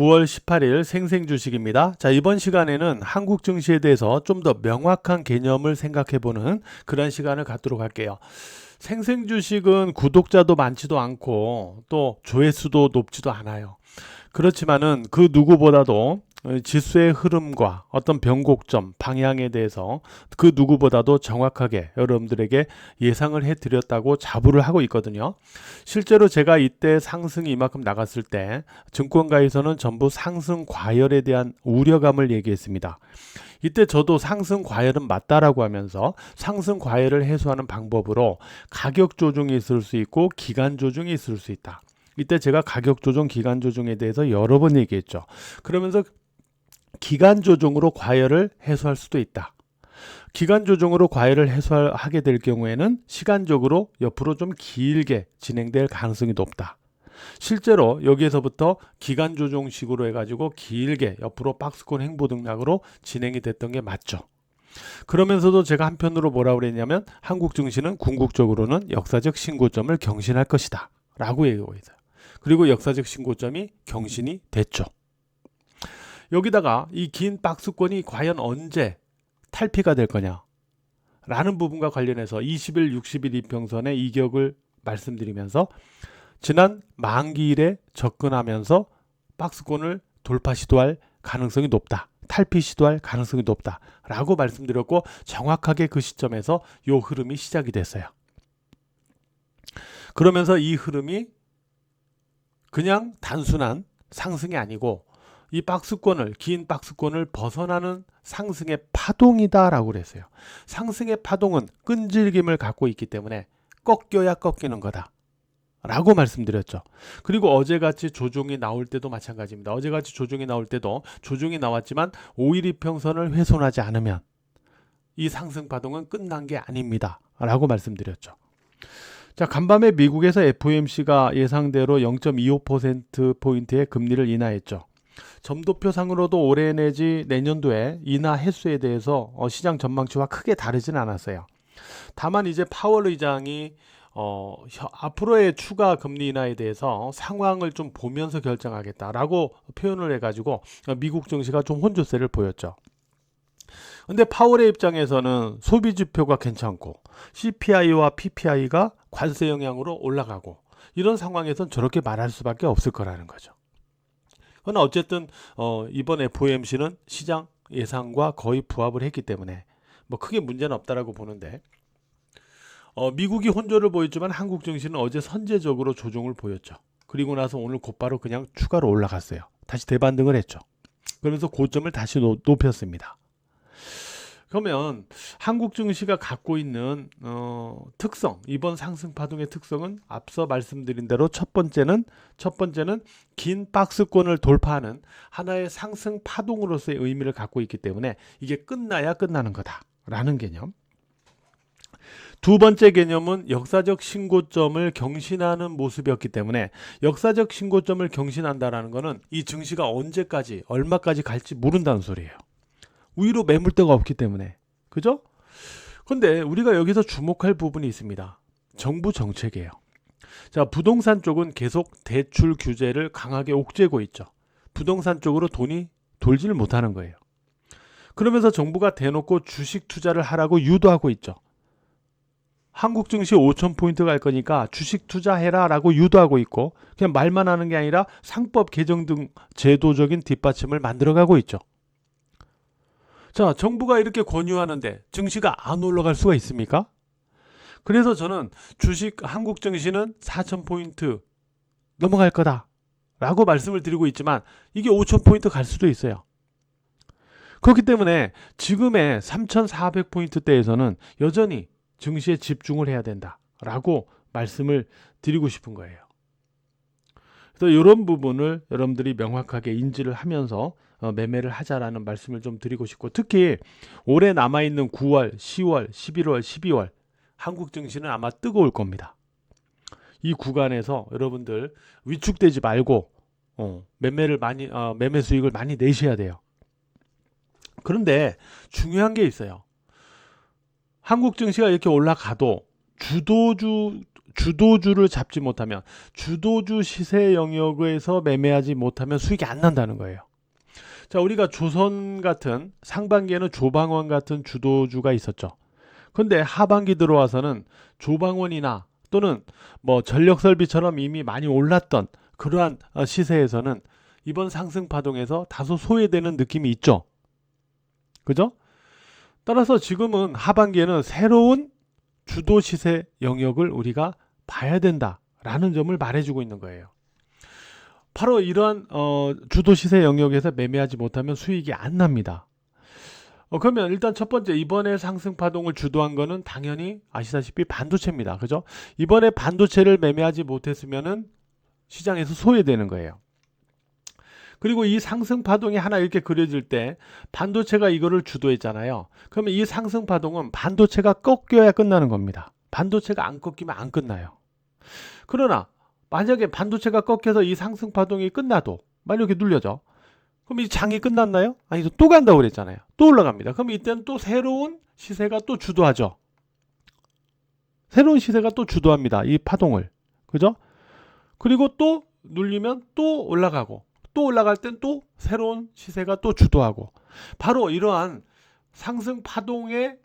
9월 18일 생생 주식입니다. 자, 이번 시간에는 한국 증시에 대해서 좀 더 명확한 개념을 생각해 보는 그런 시간을 갖도록 할게요. 생생 주식은 구독자도 많지도 않고 또 조회수도 높지도 않아요. 그렇지만은 그 누구보다도 지수의 흐름과 어떤 변곡점, 방향에 대해서 그 누구보다도 정확하게 여러분들에게 예상을 해 드렸다고 자부를 하고 있거든요. 실제로 제가 이때 상승이 이만큼 나갔을 때 증권가에서는 전부 상승 과열에 대한 우려감을 얘기했습니다. 이때 저도 상승 과열은 맞다라고 하면서 상승 과열을 해소하는 방법으로 가격 조정이 있을 수 있고 기간 조정이 있을 수 있다. 이때 제가 가격 조정, 기간 조정에 대해서 여러 번 얘기했죠. 그러면서 기간 조정으로 과열을 해소할 수도 있다. 기간 조정으로 과열을 해소하게 될 경우에는 시간적으로 옆으로 좀 길게 진행될 가능성이 높다. 실제로 여기에서부터 기간 조정식으로 해가지고 길게 옆으로 박스권 행보 등락으로 진행이 됐던 게 맞죠. 그러면서도 제가 한편으로 뭐라 그랬냐면 한국 증시는 궁극적으로는 역사적 신고점을 경신할 것이다. 라고 얘기하고 있어요. 그리고 역사적 신고점이 경신이 됐죠. 여기다가 이 긴 박스권이 과연 언제 탈피가 될 거냐? 라는 부분과 관련해서 20일, 60일 이평선의 이격을 말씀드리면서 지난 만기일에 접근하면서 박스권을 돌파 시도할 가능성이 높다. 탈피 시도할 가능성이 높다. 라고 말씀드렸고 정확하게 그 시점에서 요 흐름이 시작이 됐어요. 그러면서 이 흐름이 그냥 단순한 상승이 아니고 이 박스권을 긴 박스권을 벗어나는 상승의 파동이다라고 그랬어요. 상승의 파동은 끈질김을 갖고 있기 때문에 꺾여야 꺾이는 거다. 라고 말씀드렸죠. 그리고 어제같이 조종이 나올 때도 마찬가지입니다. 어제같이 조종이 나올 때도 조종이 나왔지만 5일 이평선을 훼손하지 않으면 이 상승 파동은 끝난 게 아닙니다. 라고 말씀드렸죠. 자, 간밤에 미국에서 FOMC가 예상대로 0.25%포인트의 금리를 인하했죠. 점도표상으로도 올해 내지 내년도에 인하 횟수에 대해서 어, 시장 전망치와 크게 다르지는 않았어요. 다만 이제 파월 의장이 어, 앞으로의 추가 금리 인하에 대해서 상황을 좀 보면서 결정하겠다라고 표현을 해가지고 미국 증시가 좀 혼조세를 보였죠. 근데 파월의 입장에서는 소비 지표가 괜찮고 CPI와 PPI가 관세 영향으로 올라가고 이런 상황에선 저렇게 말할 수밖에 없을 거라는 거죠. 그러나 어쨌든 어, 이번 FOMC는 시장 예상과 거의 부합을 했기 때문에 뭐 크게 문제는 없다라고 보는데 어, 미국이 혼조를 보였지만 한국 증시는 어제 선제적으로 조정을 보였죠. 그리고 나서 오늘 곧바로 그냥 추가로 올라갔어요. 다시 대반등을 했죠. 그러면서 고점을 다시 높였습니다. 그러면 한국 증시가 갖고 있는 어, 특성 이번 상승 파동의 특성은 앞서 말씀드린 대로 첫 번째는 첫 번째는 긴 박스권을 돌파하는 하나의 상승 파동으로서의 의미를 갖고 있기 때문에 이게 끝나야 끝나는 거다라는 개념. 두 번째 개념은 역사적 신고점을 경신하는 모습이었기 때문에 역사적 신고점을 경신한다라는 것은 이 증시가 언제까지 얼마까지 갈지 모른다는 소리예요. 위로 매물대가 없기 때문에. 그죠? 근데 우리가 여기서 주목할 부분이 있습니다. 정부 정책이에요. 자, 부동산 쪽은 계속 대출 규제를 강하게 옥죄고 있죠. 부동산 쪽으로 돈이 돌지를 못하는 거예요. 그러면서 정부가 대놓고 주식 투자를 하라고 유도하고 있죠. 한국 증시 5천 포인트 갈 거니까 주식 투자해라라고 유도하고 있고 그냥 말만 하는 게 아니라 상법 개정 등 제도적인 뒷받침을 만들어가고 있죠. 자, 정부가 이렇게 권유하는데 증시가 안 올라갈 수가 있습니까? 그래서 저는 주식 한국 증시는 4,000포인트 넘어갈 거다. 라고 말씀을 드리고 있지만 이게 5,000포인트 갈 수도 있어요. 그렇기 때문에 지금의 3,400포인트대에서는 여전히 증시에 집중을 해야 된다. 라고 말씀을 드리고 싶은 거예요. 그래서 이런 부분을 여러분들이 명확하게 인지를 하면서 어, 매매를 하자라는 말씀을 좀 드리고 싶고 특히 올해 남아 있는 9월, 10월, 11월, 12월 한국 증시는 아마 뜨거울 겁니다. 이 구간에서 여러분들 위축되지 말고 어, 매매를 많이 어, 매매 수익을 많이 내셔야 돼요. 그런데 중요한 게 있어요. 한국 증시가 이렇게 올라가도 주도주 주도주를 잡지 못하면 주도주 시세 영역에서 매매하지 못하면 수익이 안 난다는 거예요. 자, 우리가 조선 같은 상반기에는 조방원 같은 주도주가 있었죠. 근데 하반기 들어와서는 조방원이나 또는 뭐 전력설비처럼 이미 많이 올랐던 그러한 어, 시세에서는 이번 상승 파동에서 다소 소외되는 느낌이 있죠. 그죠? 따라서 지금은 하반기에는 새로운 주도 시세 영역을 우리가 봐야 된다라는 점을 말해주고 있는 거예요. 바로 이러한 어, 주도 시세 영역에서 매매하지 못하면 수익이 안 납니다. 어, 그러면 일단 첫 번째 이번에 상승 파동을 주도한 거는 당연히 아시다시피 반도체입니다. 그죠? 이번에 반도체를 매매하지 못했으면은 시장에서 소외되는 거예요. 그리고 이 상승 파동이 하나 이렇게 그려질 때 반도체가 이거를 주도했잖아요. 그러면 이 상승 파동은 반도체가 꺾여야 끝나는 겁니다. 반도체가 안 꺾이면 안 끝나요. 그러나 만약에 반도체가 꺾여서 이 상승 파동이 끝나도 만약에 눌려져. 그럼 이 장이 끝났나요? 아니 또 간다고 그랬잖아요. 또 올라갑니다. 그럼 이때는 또 새로운 시세가 또 주도하죠. 새로운 시세가 또 주도합니다. 이 파동을. 그죠? 그리고 또 눌리면 또 올라가고 또 올라갈 땐 또 새로운 시세가 또 주도하고 바로 이러한 상승 파동의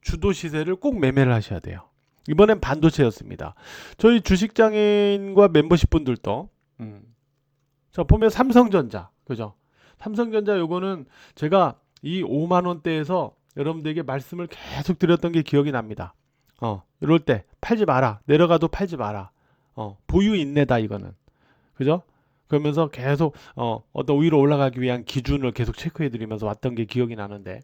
주도 시세를 꼭 매매를 하셔야 돼요. 이번엔 반도체였습니다. 저희 주식장애인과 멤버십 분들도 음. 자 보면 삼성전자 그죠? 삼성전자 요거는 제가 이 5만 원대에서 여러분들에게 말씀을 계속 드렸던 게 기억이 납니다. 어 이럴 때 팔지 마라 내려가도 팔지 마라 어 보유 인내다 이거는 그죠? 그러면서 계속 어, 어떤 위로 올라가기 위한 기준을 계속 체크해 드리면서 왔던 게 기억이 나는데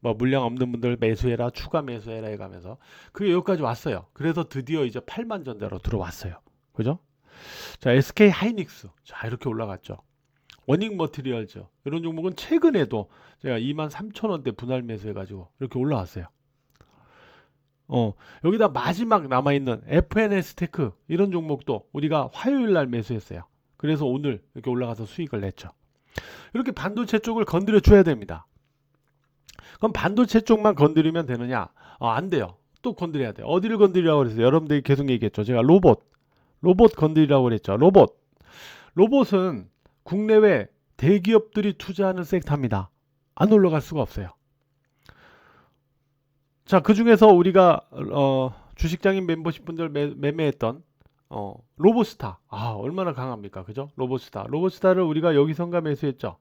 뭐 물량 없는 분들 매수해라 추가 매수해라 해가면서 그게 여기까지 왔어요. 그래서 드디어 이제 8만 전대로 들어왔어요. 그죠? 자 SK 하이닉스 자 이렇게 올라갔죠. 원익 머티리얼즈 이런 종목은 최근에도 제가 2만 3천 원대 분할 매수해가지고 이렇게 올라왔어요. 어 여기다 마지막 남아 있는 FNS 테크 이런 종목도 우리가 화요일 날 매수했어요. 그래서 오늘 이렇게 올라가서 수익을 냈죠. 이렇게 반도체 쪽을 건드려 줘야 됩니다. 그럼 반도체 쪽만 건드리면 되느냐? 어, 안 돼요. 또 건드려야 돼요. 어디를 건드리라고 그랬어요? 여러분들이 계속 얘기했죠. 제가 로봇, 로봇 건드리라고 그랬죠. 로봇. 로봇은 국내외 대기업들이 투자하는 섹터입니다. 안 올라갈 수가 없어요. 자, 그 중에서 우리가 어, 주식장인 멤버십 분들 매, 매매했던 어, 로보스타. 아, 얼마나 강합니까? 그죠? 로보스타. 로보스타를 우리가 여기선가 매수했죠.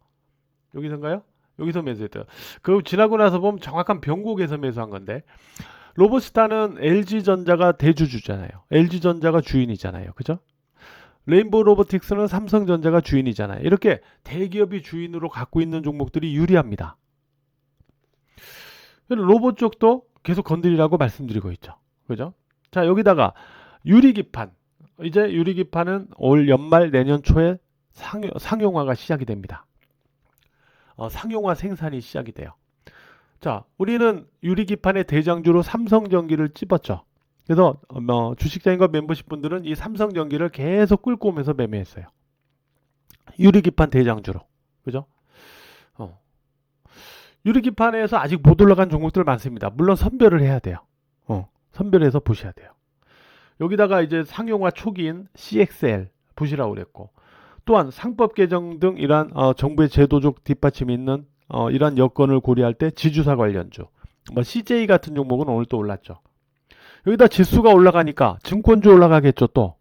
여기선가요? 여기서 매수했대요. 그 지나고 나서 보면 정확한 변곡에서 매수한 건데 로보스타는 LG전자가 대주주잖아요. LG전자가 주인이잖아요. 그죠? 레인보우 로보틱스는 삼성전자가 주인이잖아요. 이렇게 대기업이 주인으로 갖고 있는 종목들이 유리합니다. 로봇 쪽도 계속 건드리라고 말씀드리고 있죠. 그죠? 자, 여기다가 유리기판. 이제 유리기판은 올 연말 내년 초에 상용, 상용화가 시작이 됩니다. 어, 상용화 생산이 시작이 돼요. 자, 우리는 유리기판의 대장주로 삼성전기를 찝었죠. 그래서 어, 주식장인과 멤버십 분들은 이 삼성전기를 계속 끌고 오면서 매매했어요. 유리기판 대장주로. 그죠? 어. 유리기판에서 아직 못 올라간 종목들 많습니다. 물론 선별을 해야 돼요. 어, 선별해서 보셔야 돼요. 여기다가 이제 상용화 초기인 CXL 보시라고 그랬고 또한 상법 개정 등 이러한 어, 정부의 제도적 뒷받침이 있는 어, 이러한 여건을 고려할 때 지주사 관련주 뭐 CJ 같은 종목은 오늘 또 올랐죠. 여기다 지수가 올라가니까 증권주 올라가겠죠 또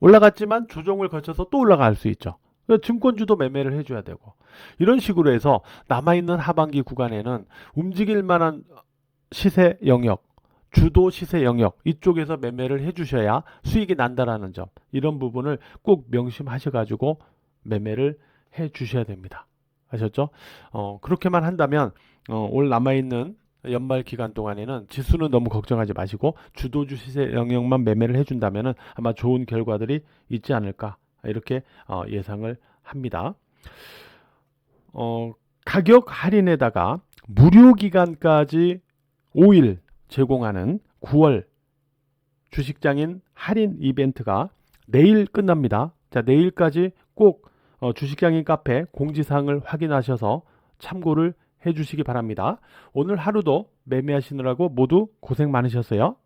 올라갔지만 조정을 거쳐서 또 올라갈 수 있죠. 증권주도 매매를 해줘야 되고 이런 식으로 해서 남아있는 하반기 구간에는 움직일 만한 시세 영역 주도 시세 영역 이쪽에서 매매를 해주셔야 수익이 난다라는 점 이런 부분을 꼭 명심하셔 가지고 매매를 해 주셔야 됩니다. 아셨죠? 어, 그렇게만 한다면 어, 올 남아있는 연말 기간 동안에는 지수는 너무 걱정하지 마시고 주도주 시세 영역만 매매를 해준다면 아마 좋은 결과들이 있지 않을까 이렇게 어, 예상을 합니다. 어, 가격 할인에다가 무료 기간까지 5일 제공하는 9월 주식장인 할인 이벤트가 내일 끝납니다. 자, 내일까지 꼭 어, 주식장인 카페 공지사항을 확인하셔서 참고를 해 주시기 바랍니다. 오늘 하루도 매매하시느라고 모두 고생 많으셨어요.